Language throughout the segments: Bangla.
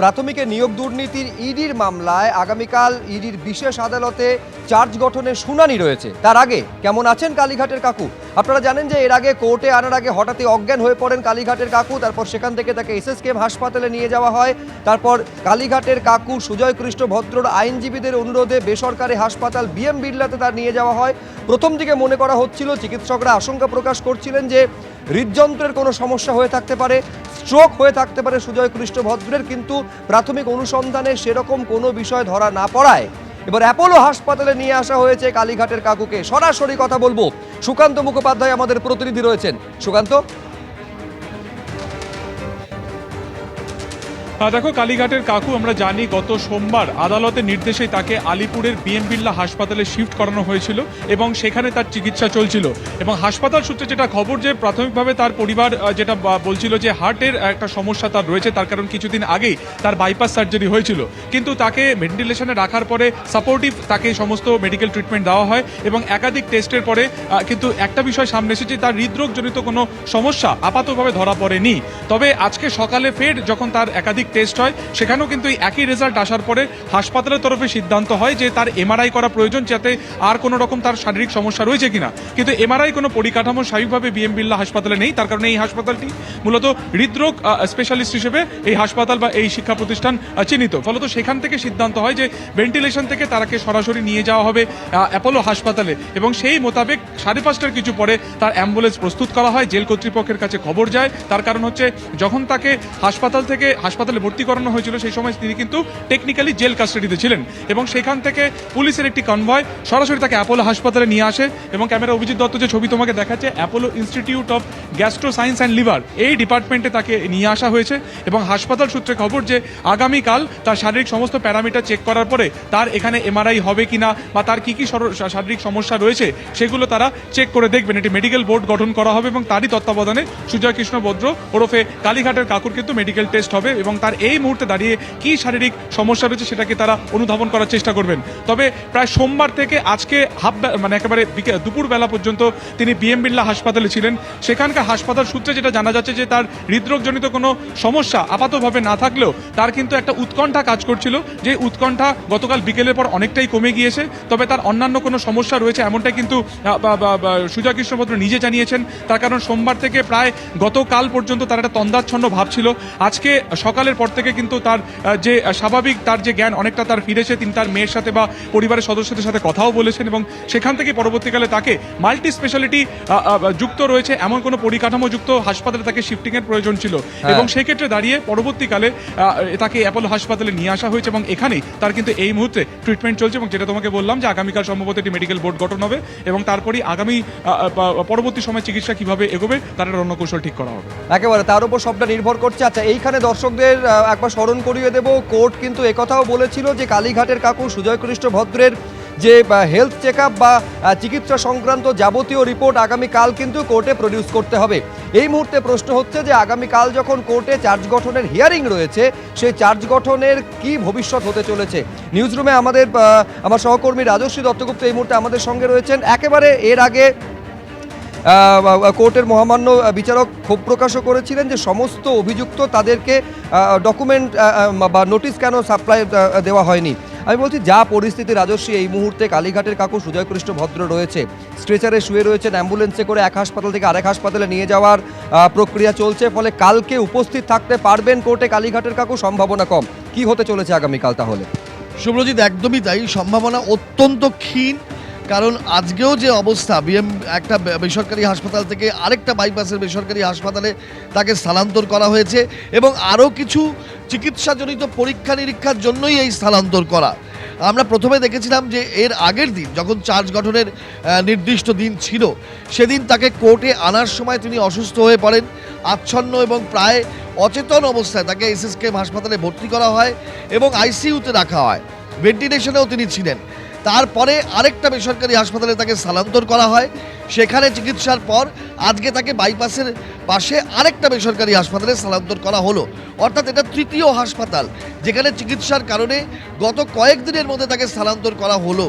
প্রাথমিকে নিয়োগ দুর্নীতির ইডির মামলায় আগামীকাল ইডির বিশেষ আদালতে চার্জ গঠনের শুনানি রয়েছে। তার আগে, কেমন আছেন কালীঘাটের কাকু? আপনারা জানেন যে এর আগে কোর্টে আনার আগে হঠাৎই অজ্ঞান হয়ে পড়েন কালীঘাটের কাকু, তারপর সেখান থেকে তাকে এসএসকেএম হাসপাতালে নিয়ে যাওয়া হয়। তারপর কালীঘাটের কাকু সুজয় কৃষ্ণ ভদ্রর আইনজীবীদের অনুরোধে বেসরকারি হাসপাতাল বিএম বিড়লাতে তার নিয়ে যাওয়া হয়। প্রথম দিকে মনে করা হচ্ছিল চিকিৎসকরা আশঙ্কা প্রকাশ করছিলেন যে হৃদযন্ত্রের কোনো সমস্যা হয়ে থাকতে পারে স্ট্রোক হয়ে থাকতে পারে সুজয় কৃষ্ণ ভদ্রের কিন্তু প্রাথমিক অনুসন্ধানে সেরকম কোনো বিষয় ধরা না পড়ায়। এবার অ্যাপোলো হাসপাতালে নিয়ে আসা হয়েছে কালীঘাটের কাকুকে। সরাসরি কথা বলব। সুকান্ত মুখোপাধ্যায় আমাদের প্রতিনিধি রয়েছেন। সুকান্ত দেখো, কালীঘাটের কাকু, আমরা জানি গত সোমবার আদালতের নির্দেশে তাকে আলিপুরের বিএম বিল্লা হাসপাতালে শিফট করানো হয়েছিল এবং সেখানে তার চিকিৎসা চলছিল। এবং হাসপাতাল সূত্রে যেটা খবর যে প্রাথমিকভাবে তার পরিবার যেটা বলছিল যে হার্টের একটা সমস্যা তার রয়েছে, তার কারণ কিছুদিন আগেই তার বাইপাস সার্জারি হয়েছিল। কিন্তু তাকে ভেন্টিলেশনে রাখার পরে সাপোর্টিভ তাকে সমস্ত মেডিকেল ট্রিটমেন্ট দেওয়া হয় এবং একাধিক টেস্টের পরে কিন্তু একটা বিষয় সামনে এসেছে, তার হৃদরোগজনিত কোনো সমস্যা আপাতভাবে ধরা পড়েনি। তবে আজকে সকালে ফের যখন তার একাধিক টেস্ট হয়, সেখানেও কিন্তু এই একই রেজাল্ট আসার পরে হাসপাতালের তরফে সিদ্ধান্ত হয় যে তার এমআরআই করা প্রয়োজন যাতে আর কোনো রকম তার শারীরিক সমস্যা রয়েছে কিনা। কিন্তু এমআরআই কোনো পরিকাঠামো স্বাভাবিকভাবে বিএম বিল্লা হাসপাতালে নেই, তার কারণে এই হাসপাতালটি মূলত হৃদরোগ স্পেশালিস্ট হিসেবে এই হাসপাতাল বা এই শিক্ষা প্রতিষ্ঠান চিহ্নিত। ফলত সেখান থেকে সিদ্ধান্ত হয় যে ভেন্টিলেশন থেকে তারাকে সরাসরি নিয়ে যাওয়া হবে অ্যাপোলো হাসপাতালে। এবং সেই মোতাবেক সাড়ে পাঁচটার কিছু পরে তার অ্যাম্বুলেন্স প্রস্তুত করা হয়, জেল কর্তৃপক্ষের কাছে খবর যায়। তার কারণ হচ্ছে যখন তাকে হাসপাতাল থেকে, হাসপাতালে ভর্তি করানো হয়েছিল, সেই সময় তিনি কিন্তু টেকনিক্যালি জেল কাস্টাডিতে ছিলেন। এবং সেখান থেকে পুলিশের একটি কনভয় সরাসরি তাকে অ্যাপোলো হাসপাতালে নিয়ে আসে এবং ক্যামেরা অভিজিৎ দত্ত যে ছবি তোমাকে দেখাচ্ছে Apollo institute of gastro science and liver এই ডিপার্টমেন্টে তাকে নিয়ে আসা হয়েছে এবং হাসপাতাল সূত্রে খবর যে আগামীকাল তার শারীরিক সমস্ত প্যারামিটার চেক করার পরে তার এখানে এমআরআই হবে কিনা বা তার কি কি শারীরিক সমস্যা রয়েছে, সেগুলো তারা চেক করে দেখবেন। এটি মেডিকেল বোর্ড গঠন করা হবে এবং তারই তত্ত্বাবধানে সুজয় কৃষ্ণ ভদ্র ওরফে কালীঘাটের কাকুর কিন্তু মেডিকেল টেস্ট হবে এবং তার এই মুহূর্তে দাঁড়িয়ে কি শারীরিক সমস্যা রয়েছে সেটাকে তারা অনুধাবন করার চেষ্টা করবেন। তবে প্রায় সোমবার থেকে আজকে হাফ মানে একেবারে দুপুরবেলা পর্যন্ত তিনি বিএম বিড়লা হাসপাতালে ছিলেন। সেখানকার হাসপাতাল সূত্রে যেটা জানা যাচ্ছে যে তার হৃদরোগজনিত কোনো সমস্যা আপাতভাবে না থাকলেও তার কিন্তু একটা উৎকণ্ঠা কাজ করছিল। যে উৎকণ্ঠা গতকাল বিকেলের পর অনেকটাই কমে গিয়েছে, তবে তার অন্যান্য কোনো সমস্যা রয়েছে এমনটাই কিন্তু সুজয় কৃষ্ণভদ্র নিজে জানিয়েছেন। তার কারণ সোমবার থেকে প্রায় গতকাল পর্যন্ত তার একটা তন্দাচ্ছন্ন ভাব ছিল। আজকে সকালের পর থেকে কিন্তু তার যে স্বাভাবিক তার যে জ্ঞান অনেকটা তার ফিরেছে তিনি তার মেয়ের সাথে বা পরিবারের সদস্যদের সাথে কথাও বলেছেন এবং সেখান থেকে পরবর্তীকালে তাকে মাল্টি স্পেশালিটি যুক্ত রয়েছে এমন কোনো পরিকাঠামো যুক্ত হাসপাতালে তাকে শিফটিং এর প্রয়োজন ছিল। এবং সেক্ষেত্রে দাঁড়িয়ে পরবর্তীকালে তাকে অ্যাপোলো হাসপাতালে নিয়ে আসা হয়েছে এবং এখানেই তার কিন্তু এই মুহূর্তে ট্রিটমেন্ট চলছে এবং যেটা তোমাকে বললাম যে আগামীকাল সম্ভবত একটি মেডিকেল বোর্ড গঠন হবে এবং তারপরেই আগামী পরবর্তী সময় চিকিৎসা কীভাবে এগোবে তার রণকৌশল ঠিক করা হবে। একেবারে তার উপর সবটা নির্ভর করছে। আচ্ছা এইখানে দর্শকদের একবার স্মরণ করিয়ে দেব। কোর্ট কিন্তু একথাও বলেছিল যে কালীঘাটের কাকু সুজয় কৃষ্ণ ভদ্রের যে হেলথ চেক বা চিকিৎসা সংক্রান্ত যাবতীয় রিপোর্ট আগামীকাল কিন্তু কোর্টে প্রডিউস করতে হবে। এই মুহূর্তে প্রশ্ন হচ্ছে যে আগামীকাল যখন কোর্টে চার্জ গঠনের হিয়ারিং রয়েছে সেই চার্জ গঠনের কি ভবিষ্যৎ হতে চলেছে? নিউজরুমে আমাদের আমার সহকর্মী রাজশ্রী দত্তগুপ্ত এই মুহূর্তে আমাদের সঙ্গে রয়েছেন। একেবারে এর আগে কোর্টের মহামান্য বিচারক ক্ষোভ প্রকাশও করেছিলেন যে সমস্ত অভিযুক্ত তাদেরকে ডকুমেন্ট বা নোটিশ কেন সাপ্লাই দেওয়া হয়নি। আমি বলছি, যা পরিস্থিতি রাজস্বী, এই মুহূর্তে কালীঘাটের কাকু সুজয় কৃষ্ণ ভদ্র রয়েছে। স্ট্রেচারে শুয়ে রয়েছেন অ্যাম্বুলেন্সে করে এক হাসপাতাল থেকে আরেক হাসপাতালে নিয়ে যাওয়ার প্রক্রিয়া চলছে, ফলে কালকে উপস্থিত থাকতে পারবেন কোর্টে কালীঘাটের কাকু, সম্ভাবনা কম। কি হতে চলেছে আগামীকাল তাহলে? শুভ্রজিৎ, একদমই তাই। সম্ভাবনা অত্যন্ত ক্ষীণ। কারণ আজকেও যে অবস্থা, বিএম একটা বেসরকারি হাসপাতাল থেকে আরেকটা বাইপাসের বেসরকারি হাসপাতালে তাকে স্থানান্তর করা হয়েছে এবং আরও কিছু চিকিৎসাজনিত পরীক্ষা নিরীক্ষার জন্যই এই স্থানান্তর করা। আমরা প্রথমে দেখেছিলাম যে এর আগের দিন যখন চার্জ গঠনের নির্দিষ্ট দিন ছিল, সেদিন তাকে কোর্টে আনার সময় তিনি অসুস্থ হয়ে পড়েন। আচ্ছন্ন এবং প্রায় অচেতন অবস্থায় তাকে এসএসকেএম হাসপাতালে ভর্তি করা হয় এবং আইসিইউতে রাখা হয়। ভেন্টিলেশনেও তিনি ছিলেন। তারপরে আরেকটা বেসরকারি হাসপাতালে তাকে স্থানান্তর করা হয়। সেখানে চিকিৎসার পর আজকে তাকে বাইপাসের পাশে আরেকটা বেসরকারি হাসপাতালে স্থানান্তর করা হলো। অর্থাৎ এটা তৃতীয় হাসপাতাল, যেখানে চিকিৎসার কারণে গত কয়েকদিনের মধ্যে তাকে স্থানান্তর করা হলো।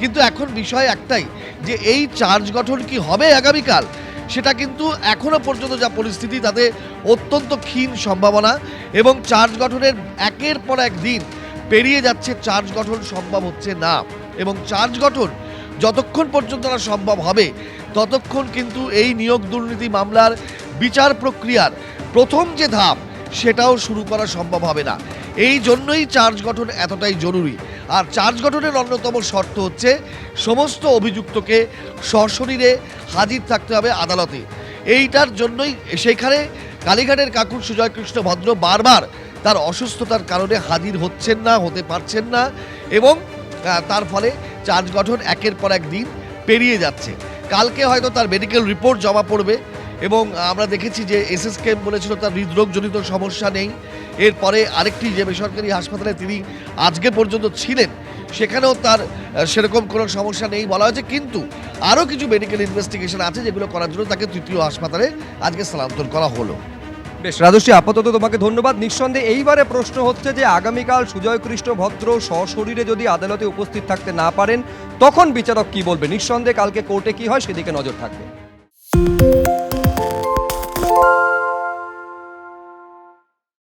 কিন্তু এখন বিষয় একটাই, যে এই চার্জ গঠন কি হবে আগামীকাল, সেটা কিন্তু এখনও পর্যন্ত যা পরিস্থিতি, তাতে অত্যন্ত ক্ষীণ সম্ভাবনা এবং চার্জ গঠনের একের পর এক দিন পেরিয়ে যাচ্ছে, চার্জ গঠন সম্ভব হচ্ছে না। এবং চার্জ গঠন যতক্ষণ পর্যন্ত না সম্ভব হবে, ততক্ষণ কিন্তু এই নিয়োগ দুর্নীতি মামলার বিচার প্রক্রিয়ার প্রথম যে ধাপ, সেটাও শুরু করা সম্ভব হবে না। এই জন্যই চার্জ গঠন এতটাই জরুরি। আর চার্জ গঠনের অন্যতম শর্ত হচ্ছে, সমস্ত অভিযুক্তকে সশরীরে হাজির থাকতে হবে আদালতে। এইটার জন্যই সেখানে কালীঘাটের কাকুর সুজয় কৃষ্ণ ভদ্র বারবার তার অসুস্থতার কারণে হাজির হচ্ছেন না, হতে পারছেন না এবং তার ফলে চার্জ গঠন একের পর এক দিন পেরিয়ে যাচ্ছে। কালকে হয়তো তার মেডিকেল রিপোর্ট জমা পড়বে এবং আমরা দেখেছি যে এসএসকে বলেছিল তার হৃদরোগজনিত সমস্যা নেই। এরপরে আরেকটি যে বেসরকারি হাসপাতালে তিনি আজকে পর্যন্ত ছিলেন, সেখানেও তার সেরকম কোনো সমস্যা নেই বলা হয়েছে। কিন্তু আরও কিছু মেডিকেল ইনভেস্টিগেশন আছে যেগুলো করার জন্য তাকে তৃতীয় হাসপাতালে আজকে স্থানান্তর করা হলো। বেশ, রাজশ্রী, আপাতত তোমাকে ধন্যবাদ। নিঃসন্দেহে এইবারে প্রশ্ন হচ্ছে যে, আগামীকাল সুজয় কৃষ্ণ ভদ্র সশরীরে যদি আদালতে উপস্থিত থাকতে না পারেন, তখন বিচারক কি বলবে? নিঃসন্দেহে কালকে কোর্টে কি হয় সেদিকে নজর থাকবে।